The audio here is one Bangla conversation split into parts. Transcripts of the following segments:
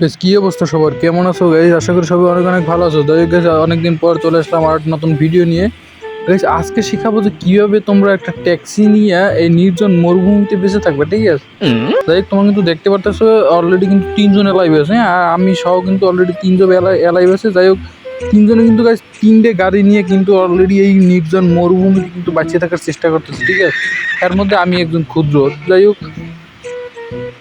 বেশ কী অবস্থা সবার? কেমন আছো গাইজ আশা করি সবাই অনেক অনেক ভালো আছো। তাই গেছে অনেকদিন পর চলে আসলাম আর নতুন ভিডিও নিয়ে। গাইজ আজকে শেখাবো যে কীভাবে তোমরা একটা ট্যাক্সি নিয়ে এই নির্জন মরুভূমিতে বেঁচে থাকবে ঠিক আছে? যাই হোক, তোমরা কিন্তু দেখতে পারতেছো অলরেডি কিন্তু তিনজন এলাইভ আছে হ্যাঁ? আর আমি সহ কিন্তু অলরেডি তিনজন এলাইভ আছে। যাই হোক তিনজনে কিন্তু গাইজ তিনটে গাড়ি নিয়ে কিন্তু অলরেডি এই নির্জন মরুভূমিতে কিন্তু বাঁচিয়ে থাকার চেষ্টা করতেছে ঠিক আছে? এর মধ্যে আমি একজন ক্ষুদ্র। যাই হোক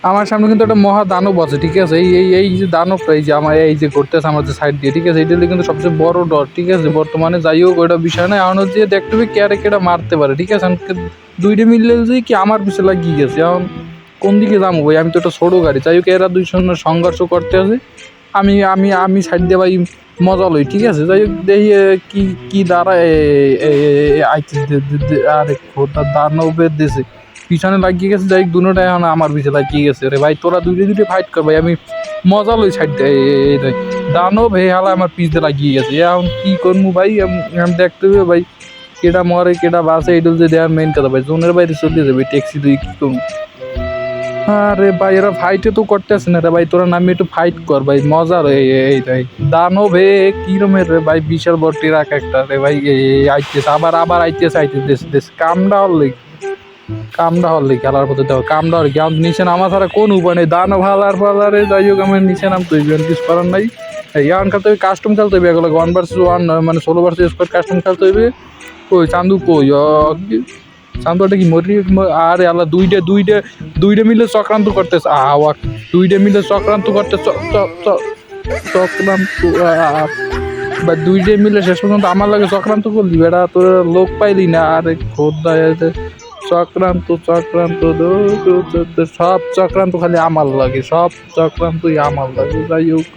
আমার সামনে কিন্তু একটা মহা দানব আছে, ঠিক আছে? এই এই এই যে দানবটা, এই যে আমার, এই যে ঘুরতেছে আমার যে সাইড দিয়ে, ঠিক আছে? হলো কিন্তু সবচেয়ে বড় ডর ঠিক আছে? বর্তমানে যাই হোক, ওইটা বিষয় নয়। এখন হচ্ছে দেখতে হবে কেড়ে কেড়ে মারতে পারে, ঠিক আছে? দুইটা মিললে যে কি আমার পিছনে লাগিয়ে গেছে। এখন কোন দিকে যাব ভাই? আমি তো একটা ছোটো গাড়ি। যাই হোক, এরা দুই সঙ্গে সংঘর্ষ করতে আছে। আমি আমি আমি সাইড দিয়ে ভাই মজা লই, ঠিক আছে? যাই হোক, দেখি কি কি দ্বারা আরে দানবের দেশে। পিছনে লাগিয়ে গেছে যাই দুটোটা এখন আমার পিছনে লাগিয়ে গেছে। রে ভাই, তোরা দুইটা দুইটা ফাইট কর ভাই, আমি মজা লই সাইড দানব হে হালা আমার পিছ দিয়ে লাগিয়ে গেছে। এখন কি করব ভাই আমি- দেখতে হবে ভাই কেটা মরে কেটা বাসে এটা যে দেওয়ার মেন কথা ভাই। জোনের বাইরে চলে যাবে ট্যাক্সি দিয়ে কি করব আরে ভাই, এরা ফাইটে তো করতেছে না রে ভাই, তোরা নামি একটু ফাইট কর ভাই, মজা রে এই ভাই দানব হে কিরমের রে ভাই, বিশাল বড় ট্রাক একটা রে ভাই আইতেছে, আবার আবার আইতেছে আইতেছে, দেশ দেশ কামটা হল কামটা হল খেলার পথে দেখো কামটা হল কেমন নিচে নামা ছাড়া কোন উপায় নেই। দানব হালার ফালারে যাই হোক আমার নিচে নামতে হইবে, আর কিছু করার নাই। ইয়ান খেলতে হবে কাস্টম খেলতে হবে এগুলো ওয়ান ভার্সেস ওয়ান মানে ষোলো ভার্সেস স্কোয়াড কাস্টম খেলতে হইবে। কই, চান্দু কই? চান্দুটা কি? মরি আর আল্লাহ, দুইটা দুইটা দুইটা মিলে চক্রান্ত করতেছে। আওয়া দুইটা মিলে চক্রান্ত করতে চক্রান্ত বা দুইটা মিলে শেষ পর্যন্ত আমার লাগে চক্রান্ত করলি, বেড়া, তোর লোক পাইলি না, আরে খোদ্দা চক্রান্ত চক্রান্ত সব চক্রান্ত খালি আমার লাগে সব চক্রান্তই আমার লাগে যাই হোক।